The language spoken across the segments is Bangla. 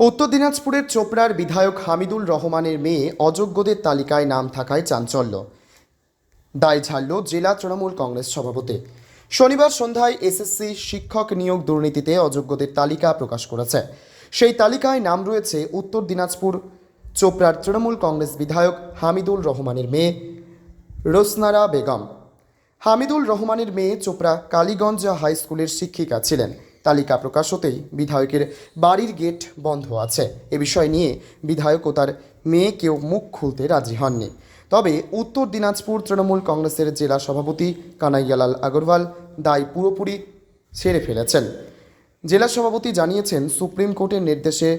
উত্তর দিনাজপুরের চোপড়ার বিধায়ক হামিদুল রহমানের মেয়ে অযোগ্যদের তালিকায় নাম থাকায় চাঞ্চল্য। দায় ঝাড়ল জেলা তৃণমূল কংগ্রেস সভাপতি। শনিবার সন্ধ্যায় এসএসসি শিক্ষক নিয়োগ দুর্নীতিতে অযোগ্যদের তালিকা প্রকাশ করেছে। সেই তালিকায় নাম রয়েছে উত্তর দিনাজপুর চোপড়ার তৃণমূল কংগ্রেস বিধায়ক হামিদুল রহমানের মেয়ে রোসনারা বেগম। হামিদুল রহমানের মেয়ে চোপড়া কালীগঞ্জ হাই স্কুলের শিক্ষিকা ছিলেন। তালিকা প্রকাশ হতেই বিধায়কের বাড়ির গেট বন্ধ আছে। এ বিষয় নিয়ে বিধায়ক ও তার মেয়ে কেউ মুখ খুলতে রাজি হননি। তবে উত্তর দিনাজপুর তৃণমূল কংগ্রেসের জেলা সভাপতি কানাইয়ালাল আগরওয়াল দায় পুরোপুরি ছেড়ে ফেলেছেন। জেলা সভাপতি জানিয়েছেন, সুপ্রিম কোর্টের নির্দেশে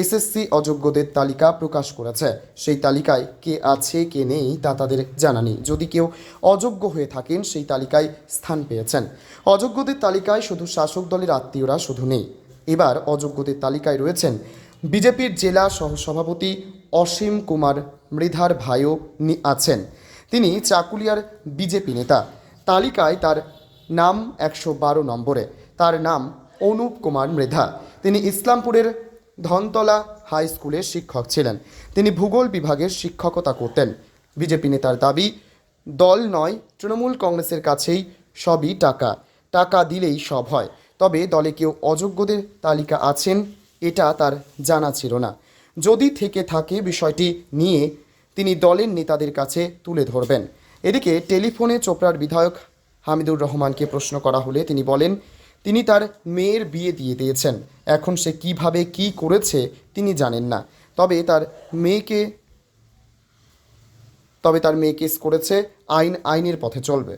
এসএসসি অযোগ্যদের তালিকা প্রকাশ করেছে। সেই তালিকায় কে আছে, কে নেই তা তাদের জানা নেই। যদি কেউ অযোগ্য হয়ে থাকেন, সেই তালিকায় স্থান পেয়েছেন। অযোগ্যদের তালিকায় শুধু শাসক দলের আত্মীয়রা শুধু নেই। এবার অযোগ্যদের তালিকায় রয়েছেন বিজেপির জেলা সহসভাপতি অসীম কুমার মৃধার ভাইও আছেন। তিনি চাকুলিয়ার বিজেপি নেতা। তালিকায় তার নাম একশো বারো নম্বরে। তার নাম অনুপ কুমার মৃধা। তিনি ইসলামপুরের ধনতলা হাই স্কুলের শিক্ষক ছিলেন। তিনি ভূগোল বিভাগের শিক্ষকতা করতেন। বিজেপি নেতার দাবি, দল নয়, তৃণমূল কংগ্রেসের কাছেই সবই টাকা। টাকা দিলেই সব হয়। তবে দলে কেউ অযোগ্যদের তালিকা আছেন, এটা তার জানা ছিল না। যদি থেকে থাকে বিষয়টি নিয়ে, তিনি দলের নেতাদের কাছে তুলে ধরবেন। এদিকে টেলিফোনে চোপড়ার বিধায়ক হামিদুর রহমানকে প্রশ্ন করা হলে তিনি বলেন তিনি তার মেয়ের বিয়ে দিয়ে দিয়েছেন। এখন সে কীভাবে কি করেছে তিনি জানেন না। তবে তার মেয়েকে, তবে তার মেয়ে কেস করেছে, আইন, আইনের পথে চলবে।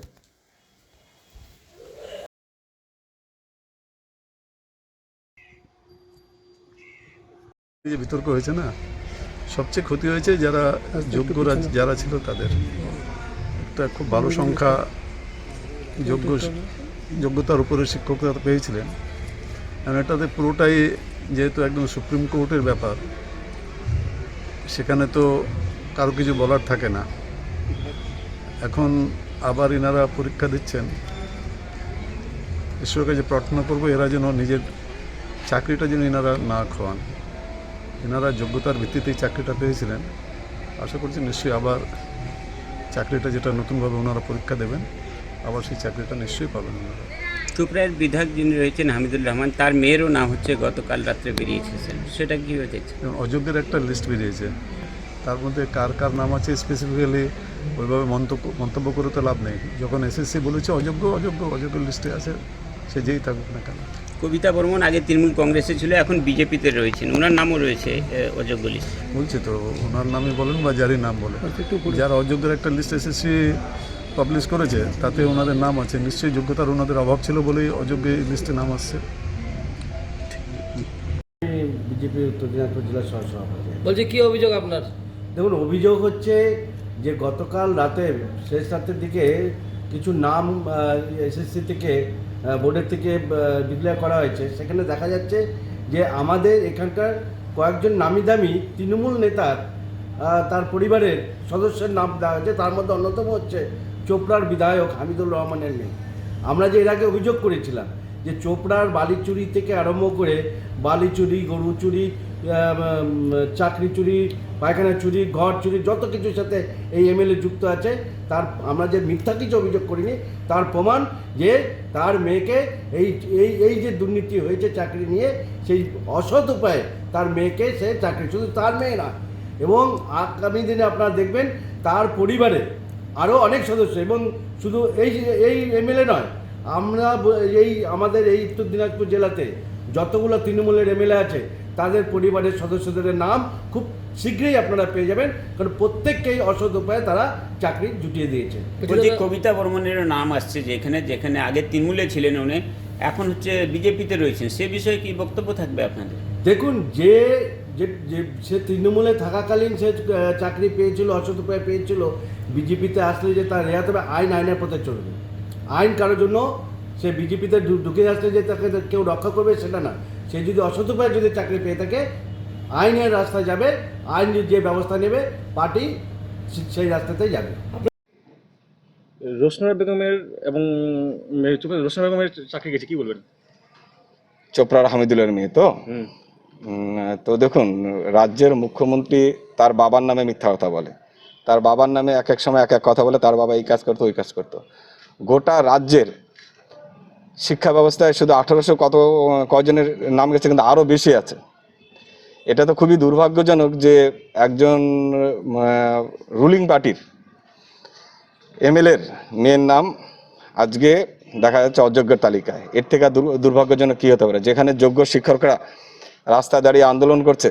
যে বিতর্ক হয়েছে না, সবচেয়ে ক্ষতি হয়েছে যারা যোগ্যরা যারা ছিল তাদের। একটা খুব ভালো সংখ্যা, যোগ্য যোগ্যতার উপরে শিক্ষকরা পেয়েছিলেন। কারণ এটাতে পুরোটাই যেহেতু একদম সুপ্রিম কোর্টের ব্যাপার, সেখানে তো কারও কিছু বলার থাকে না। এখন আবার এনারা পরীক্ষা দিচ্ছেন। ঈশ্বরের কাছে প্রার্থনা করব এরা যেন নিজের চাকরিটা যেন এনারা না খোয়ান। এনারা যোগ্যতার ভিত্তিতেই চাকরিটা পেয়েছিলেন। আশা করছি নিশ্চয়ই আবার চাকরিটা যেটা নতুনভাবে ওনারা পরীক্ষা দেবেন। আবার সেই চাকরিটা নিশ্চয়ই পাবেন চোপড়ার বিধায়ক যিনি রয়েছেন হামিদুর রহমান তার মেয়েরও নাম হচ্ছে গতকাল রাত্রে বেরিয়েছেন সেটা কি হয়ে দেখছে অযোগ্যের একটা লিস্ট বেরিয়েছে। তার মধ্যে কার কার নাম আছে স্পেসিফিক্যালি ওইভাবে মন্তব্য মন্তব্য করে তো লাভ নেই। যখন এসএসসি বলেছে অযোগ্য অযোগ্য অযোগ্য লিস্টে আছে সে যেই থাকুক না কেন। কবিতা বর্মন আগে তৃণমূল কংগ্রেসে ছিল এখন বিজেপিতে রয়েছেন। ওনার নামও রয়েছে এ, অযোগ্য লিস্ট বলছি তো ওনার নামই বলেন বা যারই নাম বলেন। যারা অযোগ্যের একটা লিস্ট এসএসসি পাবলিশ করেছে তাতে ওনাদের নাম আছে। নিশ্চয়ই যোগ্যতার ওনাদের অভাব ছিল বলেই অযোগ্য এই লিস্টে নাম আসছে। বিজেপি উত্তর দিনাজপুর জেলার সহসভাপতি। বলছি কি অভিযোগ আপনার? দেখুন অভিযোগ হচ্ছে যে গতকাল রাতে শেষ রাতের দিকে কিছু নাম এসএসসি থেকে বোর্ডের থেকে ডিক্লেয়ার করা হয়েছে। সেখানে দেখা যাচ্ছে যে আমাদের এখানকার কয়েকজন নামি দামি তৃণমূল নেতার তার পরিবারের সদস্যের নাম দেওয়া হয়েছে। তার মধ্যে অন্যতম হচ্ছে চোপড়ার বিধায়ক হামিদুর রহমানের নেই আমরা যে এর আগে অভিযোগ করেছিলাম যে চোপড়ার বালি চুরি থেকে আরম্ভ করে বালি চুরি গরু চুরি চাকরি চুরি পায়খানা চুরি, ঘর চুরি, যত কিছুর সাথে এই এমএলএ যুক্ত আছে, তার আমরা যে মিথ্যা কিছু অভিযোগ করিনি, তার প্রমাণ যে তার মেয়েকে এই এই এই যে দুর্নীতি হয়েছে চাকরি নিয়ে, সেই অসৎ উপায়ে তার মেয়েকে সে চাকরি শুধু তার মেয়ে না। এবং আগামী দিনে আপনারা দেখবেন তার পরিবারে আরও অনেক সদস্য এবং শুধু এই এই এমএলএ নয় আমরা এই আমাদের এই উত্তর দিনাজপুর জেলাতে যতগুলো তৃণমূলের এমএলএ আছে তাদের পরিবারের সদস্যদের নাম খুব শীঘ্রই আপনারা পেয়ে যাবেন কারণ প্রত্যেককেই অসৎ উপায়ে তারা চাকরি জুটিয়ে দিয়েছে। বলছি কবিতা বর্মনেরও নাম আসছে যেখানে যেখানে আগে তৃণমূলে ছিলেন উনি এখন হচ্ছে বিজেপিতে রয়েছেন সে বিষয়ে কি বক্তব্য থাকবে আপনাদের? দেখুন যে যে যে সে তৃণমূলে থাকাকালীন সে চাকরি পেয়েছিল অসৎ উপায়ে পেয়েছিল বিজেপিতে আসলে যে তার রেহাত হবে আইন আইনের পথে চলবে। আইন কারোর জন্য সে বিজেপিতে ঢুকে আসলে যে তাকে কেউ রক্ষা করবে সেটা না। সে যদি অসৎ উপায়ে যদি চাকরি পেয়ে থাকে আইনের রাস্তায় যাবে আইন যে ব্যবস্থা নেবে পার্টি সে- সেই রাস্তাতেই যাবে। রোশনারা বেগমের এবং রোশনারা বেগমের চাকরি গেছে কি বলবেন? চোপড়ার হামিদুলের মেয়ে তো? তো দেখুন, রাজ্যের মুখ্যমন্ত্রী তার বাবার নামে মিথ্যা কথা বলে। তার বাবার নামে এক এক সময় এক এক কথা বলে, তার বাবা এই কাজ করতো, ওই কাজ করতো। গোটা রাজ্যের শিক্ষা ব্যবস্থায় শুধু আঠারোশো কত, কজনের নাম গেছে, কিন্তু আরও বেশি আছে। এটা তো খুবই দুর্ভাগ্যজনক যে একজন রুলিং পার্টির এমএলএর মেয়ের নাম আজকে দেখা যাচ্ছে অযোগ্যের তালিকায়। এর থেকে দুর্ভাগ্যজনক কী হতে পারে? যেখানে যোগ্য শিক্ষকরা রাস্তায় দাঁড়িয়ে আন্দোলন করছে।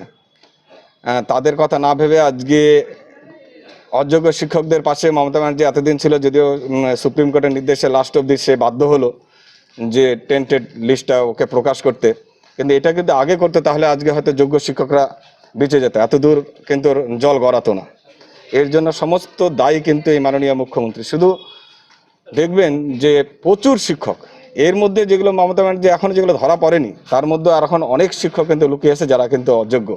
তাদের কথা না ভেবে আজকে অযোগ্য শিক্ষকদের পাশে মমতা ব্যানার্জি এতদিন ছিল যদিও সুপ্রিম কোর্টের নির্দেশে লাস্ট অব্দি সে বাধ্য হলো যে টেন্টেড লিস্টটা ওকে প্রকাশ করতে। কিন্তু এটা কিন্তু আগে করতে, তাহলে আজকে হয়তো যোগ্য শিক্ষকরা বেঁচে যেত। এত দূর কিন্তু জল গড়াতো না। এর জন্য সমস্ত দায়ী কিন্তু এই মাননীয় মুখ্যমন্ত্রী। শুধু দেখবেন যে প্রচুর শিক্ষক এর মধ্যে যেগুলো মমতা ব্যানার্জি এখন যেগুলো ধরা পড়েনি তার মধ্যে আর এখন অনেক শিক্ষক কিন্তু লুকিয়ে আছে যারা কিন্তু অযোগ্য।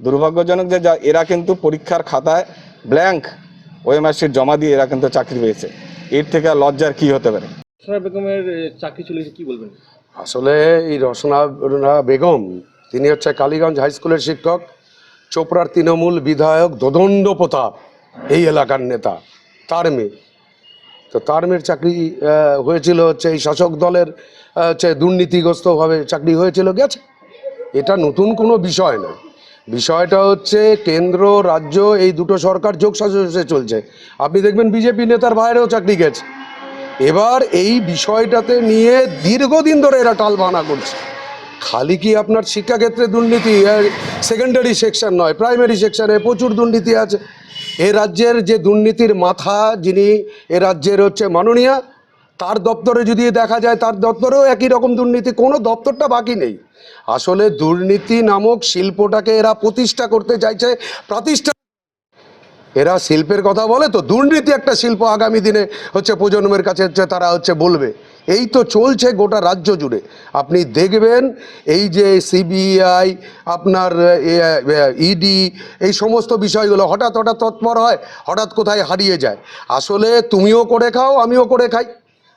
দুর্ভাগ্যজনক যে যা এরা কিন্তু পরীক্ষার খাতায় ব্ল্যাঙ্ক ওএমআর জমা দিয়ে এরা কিন্তু চাকরি পেয়েছে। এর থেকে আর লজ্জার কি হতে পারে? বেগমের চাকরি চলে কি বলবেন? আসলে এই রসনা বেগম তিনি হচ্ছে কালীগঞ্জ হাই স্কুলের শিক্ষক চোপড়ার তৃণমূল বিধায়ক দদণ্ড প্রতাপ এই এলাকার নেতা তার মেয়ে। তো তার মেয়ের চাকরি হয়েছিল হচ্ছে এই শাসক দলের হচ্ছে দুর্নীতিগ্রস্তভাবে চাকরি হয়েছিল, গেছে। এটা নতুন কোনো বিষয় না বিষয়টা হচ্ছে কেন্দ্র, রাজ্য, এই দুটো সরকার যোগ সাজসে চলছে। আপনি দেখবেন বিজেপি নেতার বাইরেও চাকরি গেছে। এবার এই বিষয়টাতে নিয়ে দীর্ঘদিন ধরে এরা টালবানা করছে। খালি কি আপনার শিক্ষাক্ষেত্রে দুর্নীতি সেকেন্ডারি সেকশন নয় প্রাইমারি সেকশনে প্রচুর দুর্নীতি আছে। এ রাজ্যের যে দুর্নীতির মাথা যিনি এ রাজ্যের হচ্ছে মাননীয়া, তার দপ্তরে যদি দেখা যায়, তার দপ্তরেও একই রকম দুর্নীতি, কোনো দপ্তরটা বাকি নেই। আসলে দুর্নীতি নামক শিল্পটাকে এরা প্রতিষ্ঠা করতে চাইছে, প্রতিষ্ঠা এরা শিল্পের কথা বলে তো দুর্নীতি একটা শিল্প আগামী দিনে হচ্ছে প্রজন্মের কাছে হচ্ছে তারা হচ্ছে বলবে। এই তো চলছে গোটা রাজ্য জুড়ে। আপনি দেখবেন এই যে সিবিআই, আপনার ইডি এই সমস্ত বিষয়গুলো হঠাৎ হঠাৎ তৎপর হয়, হঠাৎ কোথায় হারিয়ে যায়। আসলে তুমিও করে খাও, আমিও করে খাই।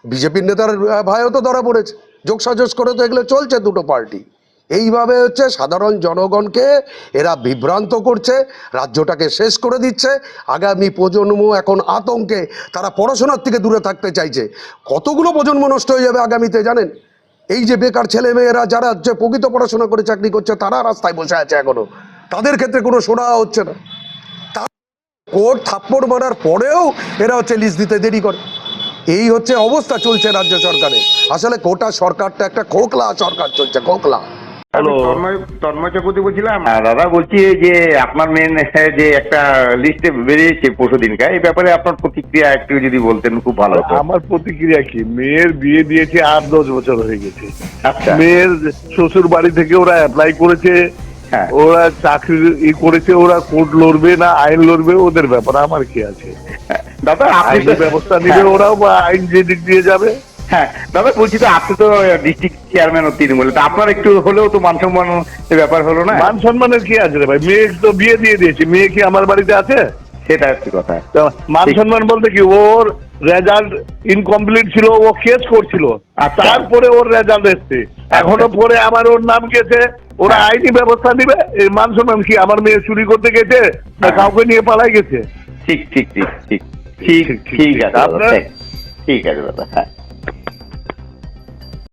বিজেপির নেতার ভাইও তো ধরা পড়েছে। যোগসাজস করে তো এগুলো চলছে দুটো পার্টি। এইভাবে হচ্ছে সাধারণ জনগণকে এরা বিভ্রান্ত করছে, রাজ্যটাকে শেষ করে দিচ্ছে। আগামী প্রজন্ম এখন আতঙ্কে তারা পড়াশোনার থেকে দূরে থাকতে চাইছে। কতগুলো প্রজন্ম নষ্ট হয়ে যাবে আগামীতে জানেন? এই যে বেকার ছেলে মেয়েরা যারা হচ্ছে প্রকৃত পড়াশোনা করে চাকরি করছে, তারা রাস্তায় বসে আছে এখনও। তাদের ক্ষেত্রে কোনো সোনা হচ্ছে না। কোর্ট থাপ্পড় মারার পরেও এরা হচ্ছে লিস্ট দিতে দেরি করে। এই হচ্ছে অবস্থা চলছে রাজ্য সরকারে আসলে গোটা সরকারটা একটা খোকলা সরকার চলছে, খোকলা। হ্যালো তন্ময় তন্ময় চক্রবর্তী বলছিলাম। হ্যাঁ, দাদা বলছি যে আপনার মেন যে একটা লিস্টে বেরিয়েছে পরশু দিনকা এই ব্যাপারে আপনার প্রতিক্রিয়া একটু যদি বলতেন খুব ভালো হতো। আমার প্রতিক্রিয়া কি? মেয়ের বিয়ে দিয়েছে আট দশ বছর হয়ে গেছে। আচ্ছা। মেয়ের শ্বশুর বাড়ি থেকে ওরা অ্যাপ্লাই করেছে। হ্যাঁ। ওরা চাকরি ই করেছে ওরা কোর্ট লড়বে না আইন লড়বে ওদের ব্যাপার আমার কি আছে? দাদা আপনি ব্যবস্থা নিবে হ্যাঁ, ওরাও বা আইন যে দিক দিয়ে যাবে। হ্যাঁ দাদা বলছি তো আপনি তো ডিস্ট্রিক্ট চেয়ারম্যান ও তৃণমূলে তো আপনার একটু হলেও তো মান সম্মান ব্যাপার হলো না? মান সম্মানের কি আছে রে ভাই? মেয়ে তো বিয়ে দিয়ে দিয়েছি মেয়ে কি আমার বাড়িতে আছে? সেটা হচ্ছে কথা। মান। সম্মান বলতে কি ওর রেজাল্ট ইনকমপ্লিট ছিল ও কেস করছিল। আচ্ছা। তারপরে ওর রেজাল্ট এসছে। এখনও পরে আমার ওর নাম গেছে ওরা হ্যাঁ। আইনি ব্যবস্থা নিবে। এই মান সম্মান কি আমার মেয়ে চুরি করতে গেছে না হ্যাঁ। কাউকে নিয়ে পালাই গেছে? ঠিক ঠিক ঠিক ঠিক। ঠিক ঠিক, আছে ঠিক- ঠিক আছে দাদা হ্যাঁ।